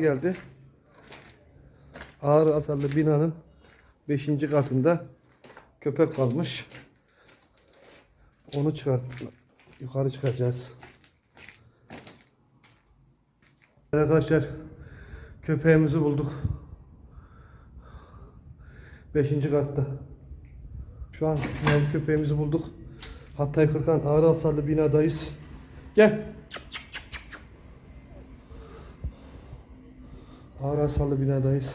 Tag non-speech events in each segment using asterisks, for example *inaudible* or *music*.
geldi. Ağır hasarlı binanın 5. katında köpek kalmış. Onu çıkart yukarı çıkacağız. Arkadaşlar köpeğimizi bulduk. 5. katta. Şu an köpeğimizi bulduk. Hatay Kırkan ağır hasarlı binadayız. Gel. Ağır hasarlı binadayız.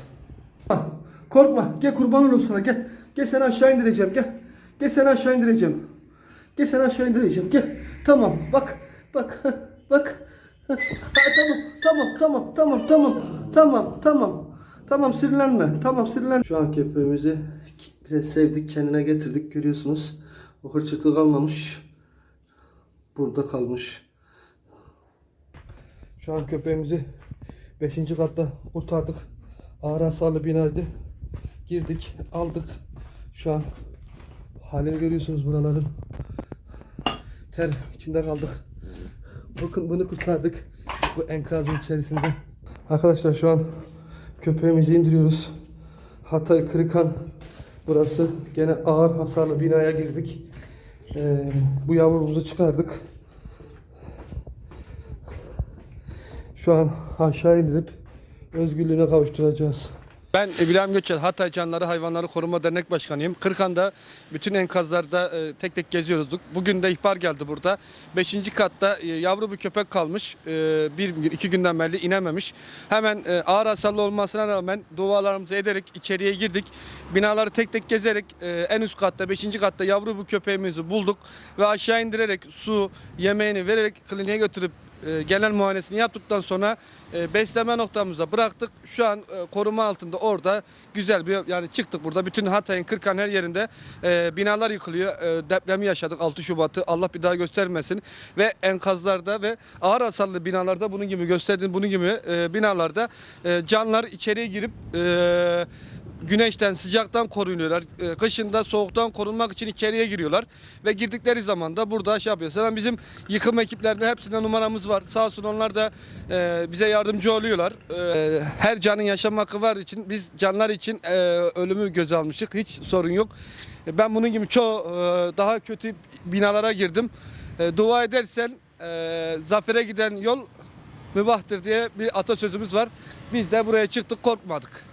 Ah, *laughs* Korkma. Gel kurban olurum sana. Gel. Gel seni aşağı indireceğim. Gel. Gel seni aşağı indireceğim. Gel seni aşağı indireceğim. Gel. Tamam. Bak. Bak. *laughs* Bak. Ha, tamam. Tamam. Tamam. Tamam. Tamam. Tamam. Tamam. Tamam sinirlenme. Tamam sinirlenme. Şu an köpeğimizi bize sevdik. Kendine getirdik. Görüyorsunuz. O hırçıklık kalmamış. Burada kalmış. Şu an köpeğimizi 5. katta kurtardık. Ağır hasarlı binaydı. Girdik, aldık. Şu an halini görüyorsunuz buraların. Ter içinde kaldık. Bakın bunu kurtardık. Bu enkazın içerisinde. Arkadaşlar şu an köpeğimizi indiriyoruz. Hatay Kırıkan burası. Gene ağır hasarlı binaya girdik. Ee, bu yavrumuzu çıkardık. Şu an aşağı indirip özgürlüğüne kavuşturacağız. Ben İbrahim Göçer, Hatay Canları Hayvanları Koruma Dernek Başkanıyım. Kırkan'da bütün enkazlarda e, tek tek geziyorduk. Bugün de ihbar geldi burada. Beşinci katta e, yavru bir köpek kalmış. E, bir iki günden beri inememiş. Hemen e, ağır hasarlı olmasına rağmen dualarımızı ederek içeriye girdik. Binaları tek tek gezerek e, en üst katta, beşinci katta yavru bir köpeğimizi bulduk. Ve aşağı indirerek su, yemeğini vererek kliniğe götürüp e, genel muayenesini yaptıktan sonra e, besleme noktamıza bıraktık. Şu an e, koruma altında orada güzel bir yani çıktık burada. Bütün Hatay'ın Kırkan her yerinde binalar yıkılıyor. Depremi yaşadık 6 Şubat'ı. Allah bir daha göstermesin. Ve enkazlarda ve ağır hasarlı binalarda bunun gibi gösterdiğim bunun gibi binalarda canlar içeriye girip e, güneşten, sıcaktan korunuyorlar. Ee, Kışında soğuktan korunmak için içeriye giriyorlar. Ve girdikleri zaman da burada şey yapıyor. Zaten bizim yıkım ekiplerinde hepsinde numaramız var. Sağ olsun onlar da e, bize yardımcı oluyorlar. E, her canın yaşam hakkı var için biz canlar için e, ölümü göze almıştık. Hiç sorun yok. E, Ben bunun gibi çoğu daha kötü binalara girdim. Dua edersen zafere giden yol mübahtır diye bir atasözümüz var. Biz de buraya çıktık korkmadık.